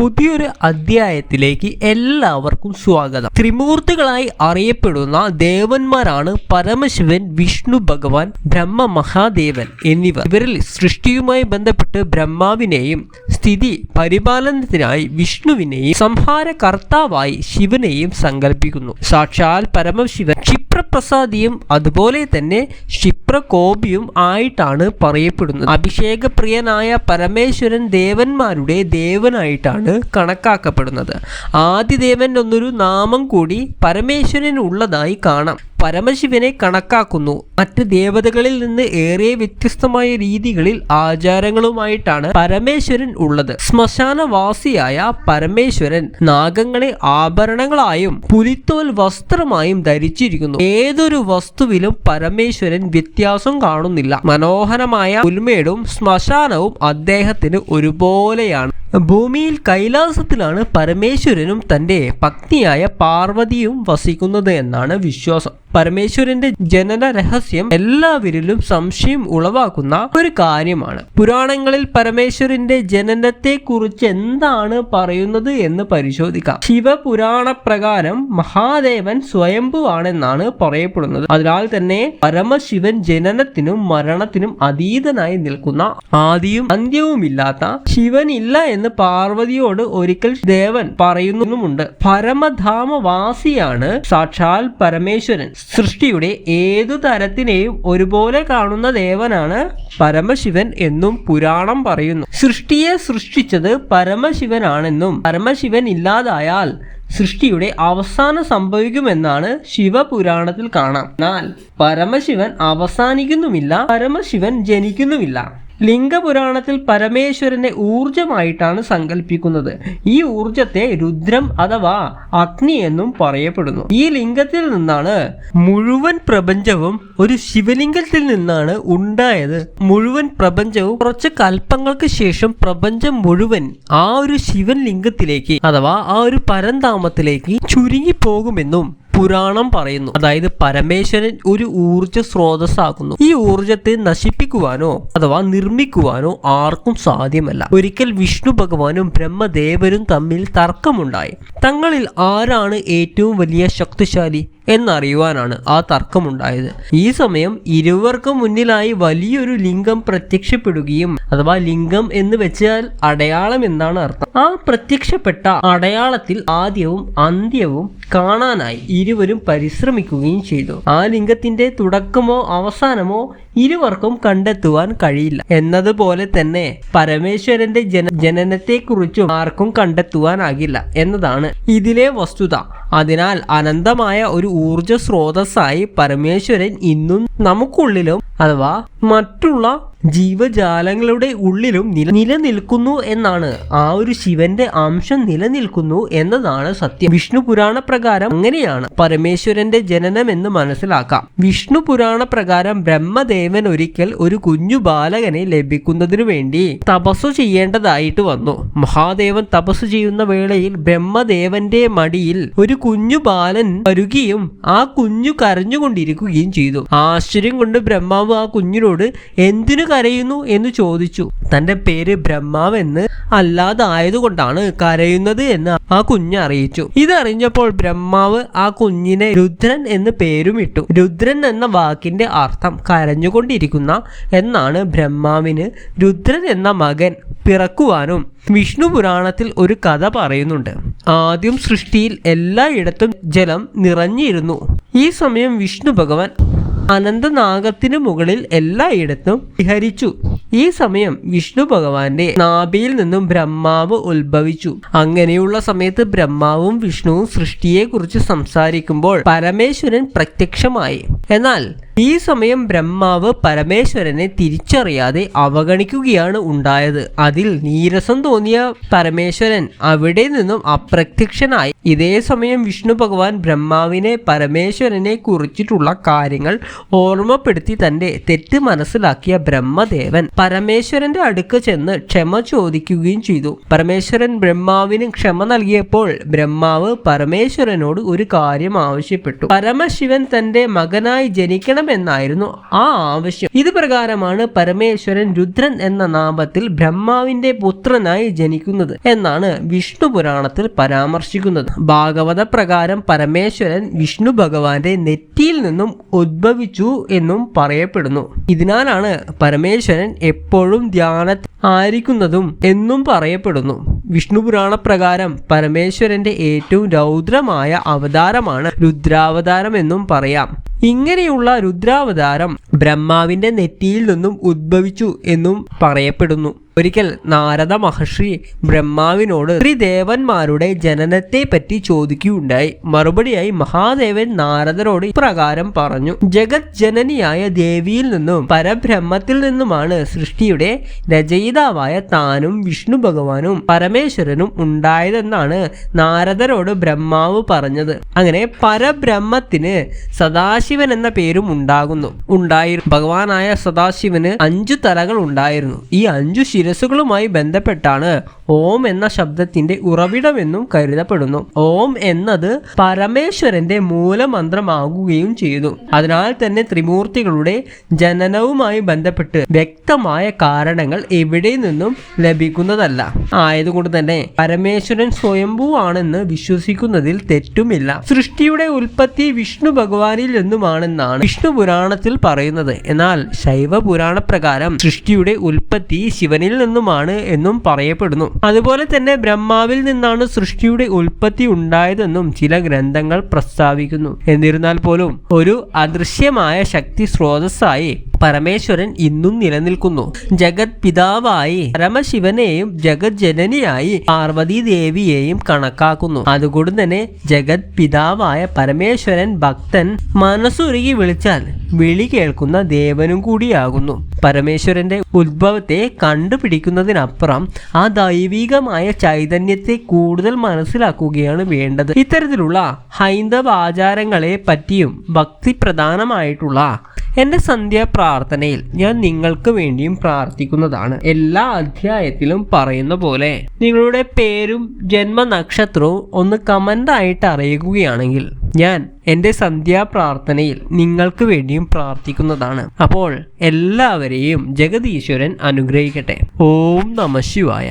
പുതിയൊരു അധ്യായത്തിലേക്ക് എല്ലാവർക്കും സ്വാഗതം. ത്രിമൂർത്തികളായി അറിയപ്പെടുന്ന ദേവന്മാരാണ് പരമശിവൻ വിഷ്ണു ഭഗവാൻ ബ്രഹ്മ മഹാദേവൻ എന്നിവർ. ഇവരിൽ സൃഷ്ടിയുമായി ബന്ധപ്പെട്ട് ബ്രഹ്മാവിനെയും സ്ഥിതി പരിപാലനത്തിനായി വിഷ്ണുവിനെയും സംഹാരകർത്താവായി ശിവനെയും സങ്കല്പിക്കുന്നു. സാക്ഷാൽ പരമശിവൻ ക്ഷിപ്രപ്രസാദിയും അതുപോലെ തന്നെ ക്ഷിപ്രകോപിയും ആയിട്ടാണ് പറയപ്പെടുന്നത്. അഭിഷേകപ്രിയനായ പരമേശ്വരൻ ദേവന്മാരുടെ ദേവനായിട്ടാണ് കണക്കാക്കപ്പെടുന്നത്. ആദിദേവൻ എന്നൊരു നാമം കൂടി പരമേശ്വരൻ ഉള്ളതായി കാണാം. പരമശിവനെ കണക്കാക്കുന്നു. മറ്റ് ദേവതകളിൽ നിന്ന് ഏറെ വ്യത്യസ്തമായ രീതികളിൽ ആചാരങ്ങളുമായിട്ടാണ് പരമേശ്വരൻ ഉള്ളത്. ശ്മശാനവാസിയായ പരമേശ്വരൻ നാഗങ്ങളെ ആഭരണങ്ങളായും പുലിത്തോൽ വസ്ത്രമായും ധരിച്ചിരിക്കുന്നു. ഏതൊരു വസ്തുവിലും പരമേശ്വരൻ വ്യത്യാസം കാണുന്നില്ല. മനോഹരമായ പുൽമേടും ശ്മശാനവും അദ്ദേഹത്തിന് ഒരുപോലെയാണ്. ഭൂമിയിൽ കൈലാസത്തിലാണ് പരമേശ്വരനും തന്റെ പത്നിയായ പാർവതിയും വസിക്കുന്നത് എന്നാണ് വിശ്വാസം. പരമേശ്വരന്റെ ജനന രഹസ്യം എല്ലാവരിലും സംശയം ഉളവാക്കുന്ന ഒരു കാര്യമാണ്. പുരാണങ്ങളിൽ പരമേശ്വരന്റെ ജനനത്തെ കുറിച്ച് എന്താണ് പറയുന്നത് എന്ന് പരിശോധിക്കാം. ശിവപുരാണ പ്രകാരം മഹാദേവൻ സ്വയംഭുവാണെന്നാണ് പറയപ്പെടുന്നത്. അതിനാൽ തന്നെ പരമശിവൻ ജനനത്തിനും മരണത്തിനും അതീതനായി നിൽക്കുന്ന ആദിയും അന്ത്യവുമില്ലാത്ത ശിവനില്ല എന്ന് പാർവതിയോട് ഒരിക്കൽ ദേവൻ പറയുന്നുമുണ്ട്. പരമധാമവാസിയാണ് സാക്ഷാൽ പരമേശ്വരൻ. സൃഷ്ടിയുടെ ഏതു തരത്തിനെയും ഒരുപോലെ കാണുന്ന ദേവനാണ് പരമശിവൻ എന്നും പുരാണം പറയുന്നു. സൃഷ്ടിയെ സൃഷ്ടിച്ചത് പരമശിവനാണെന്നും പരമശിവൻ ഇല്ലാതായാൽ സൃഷ്ടിയുടെ അവസാനം സംഭവിക്കുമെന്നാണ് ശിവപുരാണത്തിൽ കാണാം. എന്നാൽ പരമശിവൻ അവസാനിക്കുന്നുമില്ല പരമശിവൻ ജനിക്കുന്നുമില്ല. ലിംഗപുരാണത്തിൽ പരമേശ്വരനെ ഊർജമായിട്ടാണ് സങ്കല്പിക്കുന്നത്. ഈ ഊർജത്തെ രുദ്രം അഥവാ അഗ്നി എന്നും പറയപ്പെടുന്നു. ഈ ലിംഗത്തിൽ നിന്നാണ് മുഴുവൻ പ്രപഞ്ചവും ഒരു ശിവലിംഗത്തിൽ നിന്നാണ് ഉണ്ടായത്. മുഴുവൻ പ്രപഞ്ചവും കുറച്ച് കൽപ്പങ്ങൾക്ക് ശേഷം പ്രപഞ്ചം മുഴുവൻ ആ ഒരു ശിവൻ ലിംഗത്തിലേക്ക് അഥവാ ആ ഒരു പരന്താമത്തിലേക്ക് ചുരുങ്ങി പോകുമെന്നും പുരാണം പറയുന്നു. അതായത് പരമേശ്വരൻ ഒരു ഊർജ സ്രോതസ്സാകുന്നു. ഈ ഊർജത്തെ നശിപ്പിക്കുവാനോ അഥവാ നിർമ്മിക്കുവാനോ ആർക്കും സാധ്യമല്ല. ഒരിക്കൽ വിഷ്ണു ഭഗവാനും ബ്രഹ്മദേവരും തമ്മിൽ തർക്കമുണ്ടായി. തങ്ങളിൽ ആരാണ് ഏറ്റവും വലിയ ശക്തിശാലി? എന്നറിയുവാനാണ് ആ തർക്കമുണ്ടായത്. ഈ സമയം ഇരുവർക്കും മുന്നിലായി വലിയൊരു ലിംഗം പ്രത്യക്ഷപ്പെടുകയും അഥവാ ലിംഗം എന്ന് വെച്ചാൽ അടയാളം എന്നാണ് അർത്ഥം. ആ പ്രത്യക്ഷപ്പെട്ട അടയാളത്തിൽ ആദ്യവും അന്ത്യവും കാണാനായി ഇരുവരും പരിശ്രമിക്കുകയും ചെയ്തു. ആ ലിംഗത്തിന്റെ തുടക്കമോ അവസാനമോ ഇരുവർക്കും കണ്ടെത്തുവാൻ കഴിയില്ല. എന്നതുപോലെ തന്നെ പരമേശ്വരന്റെ ജന ജനനത്തെക്കുറിച്ചും ആർക്കും കണ്ടെത്തുവാനാകില്ല എന്നതാണ് ഇതിലെ വസ്തുത. അതിനാൽ അനന്തമായ ഒരു ഊർജ സ്രോതസ്സായി പരമേശ്വരൻ ഇന്നും നമുക്കുള്ളിലും അഥവാ മറ്റുള്ള ജീവജാലങ്ങളുടെ ഉള്ളിലും നില നിലനിൽക്കുന്നു എന്നാണ്. ആ ഒരു ശിവന്റെ അംശം നിലനിൽക്കുന്നു എന്നതാണ് സത്യം. വിഷ്ണു പുരാണ പ്രകാരം അങ്ങനെയാണ്. പരമേശ്വരന്റെ ജനനം എന്ന് മനസ്സിലാക്കാം. വിഷ്ണു പുരാണ പ്രകാരം ബ്രഹ്മദേവൻ ഒരിക്കൽ ഒരു കുഞ്ഞു ബാലകനെ ലഭിക്കുന്നതിനു വേണ്ടി തപസ്സു ചെയ്യേണ്ടതായിട്ട് വന്നു. മഹാദേവൻ തപസ്സു ചെയ്യുന്ന വേളയിൽ ബ്രഹ്മദേവന്റെ മടിയിൽ ഒരു കുഞ്ഞു ബാലൻ വരുകയും ആ കുഞ്ഞു കരഞ്ഞുകൊണ്ടിരിക്കുകയും ചെയ്തു. ആശ്ചര്യം കൊണ്ട് ബ്രഹ്മാവ് ആ കുഞ്ഞിനോട് എന്തിനു കരയുന്നു എന്ന് ചോദിച്ചു. തന്റെ പേര് ബ്രഹ്മാവ് എന്ന് അല്ലാതായതുകൊണ്ടാണ് കരയുന്നത് എന്ന് ആ കുഞ്ഞ് അറിയിച്ചു. ഇതറിഞ്ഞപ്പോൾ ബ്രഹ്മാവ് ആ കുഞ്ഞിനെ രുദ്രൻ എന്ന് പേരും ഇട്ടു രുദ്രൻ എന്ന വാക്കിന്റെ അർത്ഥം കരഞ്ഞുകൊണ്ടിരിക്കുന്ന എന്നാണ് ബ്രഹ്മാവിന് രുദ്രൻ എന്ന മകൻ പിറക്കുവാനും വിഷ്ണു പുരാണത്തിൽ ഒരു കഥ പറയുന്നുണ്ട്. ആദ്യം സൃഷ്ടിയിൽ എല്ലായിടത്തും ജലം നിറഞ്ഞിരുന്നു. ഈ സമയം വിഷ്ണു ഭഗവാൻ അനന്തനാഗത്തിനു മുകളിൽ എല്ലായിടത്തും വിഹരിച്ചു. ഈ സമയം വിഷ്ണു ഭഗവാന്റെ നാഭിയിൽ നിന്നും ബ്രഹ്മാവ് ഉത്ഭവിച്ചു. അങ്ങനെയുള്ള സമയത്ത് ബ്രഹ്മാവും വിഷ്ണുവും സൃഷ്ടിയെ കുറിച്ച് സംസാരിക്കുമ്പോൾ പരമേശ്വരൻ പ്രത്യക്ഷമായി. എന്നാൽ ഈ സമയം ബ്രഹ്മാവ് പരമേശ്വരനെ തിരിച്ചറിയാതെ അവഗണിക്കുകയാണ് ഉണ്ടായത്. അതിൽ നീരസം തോന്നിയ പരമേശ്വരൻ അവിടെ നിന്നും അപ്രത്യക്ഷനായി. ഇതേ സമയം വിഷ്ണു ഭഗവാൻ ബ്രഹ്മാവിനെ പരമേശ്വരനെ കുറിച്ചിട്ടുള്ള കാര്യങ്ങൾ ഓർമ്മപ്പെടുത്തി തന്റെ തെറ്റ് മനസ്സിലാക്കിയ ബ്രഹ്മദേവൻ പരമേശ്വരന്റെ അടുക്ക് ചെന്ന് ക്ഷമ ചോദിക്കുകയും ചെയ്തു. പരമേശ്വരൻ ബ്രഹ്മാവിന് ക്ഷമ നൽകിയപ്പോൾ ബ്രഹ്മാവ് പരമേശ്വരനോട് ഒരു കാര്യം ആവശ്യപ്പെട്ടു. പരമശിവൻ തന്റെ മകനായി ജനിക്കണമെന്നായിരുന്നു ആ ആവശ്യം. ഇത് പ്രകാരമാണ് പരമേശ്വരൻ രുദ്രൻ എന്ന നാമത്തിൽ ബ്രഹ്മാവിന്റെ പുത്രനായി ജനിക്കുന്നത് എന്നാണ് വിഷ്ണു പുരാണത്തിൽ പരാമർശിക്കുന്നത്. ഭാഗവത പ്രകാരം പരമേശ്വരൻ വിഷ്ണു ഭഗവാന്റെ നെറ്റിയിൽ നിന്നും ഉദ്ഭവിച്ചു എന്നും പറയപ്പെടുന്നു. ഇതിനാലാണ് പരമേശ്വരൻ എപ്പോഴും ധ്യാന ആയിരിക്കുന്നതും എന്നും പറയപ്പെടുന്നു. വിഷ്ണു പുരാണ പ്രകാരം പരമേശ്വരന്റെ ഏറ്റവും രൗദ്രമായ അവതാരമാണ് രുദ്രാവതാരം എന്നും പറയാം. ഇങ്ങനെയുള്ള രുദ്രാവതാരം ബ്രഹ്മാവിന്റെ നെറ്റിയിൽ നിന്നും ഉദ്ഭവിച്ചു എന്നും പറയപ്പെടുന്നു. ഒരിക്കൽ നാരദ മഹർഷി ബ്രഹ്മാവിനോട് ത്രിദേവന്മാരുടെ ജനനത്തെ പറ്റി ചോദിക്കുകയുണ്ടായി. മറുപടിയായി മഹാദേവൻ നാരദരോട് ഇപ്രകാരം പറഞ്ഞു. ജഗത് ജനനിയായ ദേവിയിൽ നിന്നും പരബ്രഹ്മത്തിൽ നിന്നുമാണ് സൃഷ്ടിയുടെ രചയിതാവായ താനും വിഷ്ണു ഭഗവാനും പരമേശ്വരനും ഉണ്ടായതെന്നാണ് നാരദരോട് ബ്രഹ്മാവ് പറഞ്ഞത്. അങ്ങനെ പരബ്രഹ്മത്തിന് സദാശിവൻ എന്ന പേരും ഉണ്ടാകുന്നു. ഉണ്ടായിരുന്നു ഭഗവാനായ സദാശിവന് അഞ്ചു തലകൾ ഉണ്ടായിരുന്നു. ഈ അഞ്ചു ശിരസുകളുമായി ബന്ധപ്പെട്ടാണ് ഓം എന്ന ശബ്ദത്തിന്റെ ഉറവിടമെന്നും കരുതപ്പെടുന്നു. ഓം എന്നത് പരമേശ്വരന്റെ മൂലമന്ത്രമാകുകയും ചെയ്യുന്നു. അതിനാൽ തന്നെ ത്രിമൂർത്തികളുടെ ജനനവുമായി ബന്ധപ്പെട്ട് വ്യക്തമായ കാരണങ്ങൾ എവിടെ നിന്നും ലഭിക്കുന്നതല്ല. ആയതുകൊണ്ട് തന്നെ പരമേശ്വരൻ സ്വയംഭൂ ആണെന്ന് വിശ്വസിക്കുന്നതിൽ തെറ്റുമില്ല. സൃഷ്ടിയുടെ ഉൽപ്പത്തി വിഷ്ണു ഭഗവാനിൽ നിന്നുമാണെന്നാണ് വിഷ്ണു പുരാണത്തിൽ പറയുന്നത്. എന്നാൽ ശൈവ പുരാണ പ്രകാരം സൃഷ്ടിയുടെ ഉൽപ്പത്തി ശിവനിൽ നിന്നുമാണ് എന്നും പറയപ്പെടുന്നു. അതുപോലെ തന്നെ ബ്രഹ്മാവിൽ നിന്നാണ് സൃഷ്ടിയുടെ ഉൽപ്പത്തി ഉണ്ടായതെന്നും ചില ഗ്രന്ഥങ്ങൾ പ്രസ്താവിക്കുന്നു. എന്നിരുന്നാൽ പോലും ഒരു അദൃശ്യമായ ശക്തി സ്രോതസ്സായി പരമേശ്വരൻ ഇന്നും നിലനിൽക്കുന്നു. ജഗത് പിതാവായി പരമശിവനെയും ജഗത് ജനനിയായി പാർവതി ദേവിയെയും കണക്കാക്കുന്നു. അതുകൊണ്ട് തന്നെ ജഗത് പിതാവായ പരമേശ്വരൻ ഭക്തൻ മനസ്സുരുകി വിളിച്ചാൽ വിളി കേൾക്കുന്ന ദേവനും കൂടിയാകുന്നു. പരമേശ്വരന്റെ ഉത്ഭവത്തെ കണ്ടുപിടിക്കുന്നതിനപ്പുറം ആ ദൈവികമായ ചൈതന്യത്തെ കൂടുതൽ മനസ്സിലാക്കുകയാണ് വേണ്ടത്. ഇത്തരത്തിലുള്ള ഹൈന്ദവ ആചാരങ്ങളെ പറ്റിയും ഭക്തി പ്രധാനമായിട്ടുള്ള എന്റെ സന്ധ്യാ പ്രാർത്ഥനയിൽ ഞാൻ നിങ്ങൾക്ക് വേണ്ടിയും പ്രാർത്ഥിക്കുന്നതാണ്. എല്ലാ അധ്യായത്തിലും പറയുന്ന പോലെ. നിങ്ങളുടെ പേരും ജന്മനക്ഷത്രവും ഒന്ന് കമന്റായിട്ട് അറിയിക്കുകയാണെങ്കിൽ ഞാൻ എന്റെ സന്ധ്യാ പ്രാർത്ഥനയിൽ നിങ്ങൾക്ക് വേണ്ടിയും പ്രാർത്ഥിക്കുന്നതാണ്. അപ്പോൾ എല്ലാവരെയും ജഗതീശ്വരൻ അനുഗ്രഹിക്കട്ടെ. ഓം നമ ശിവായ.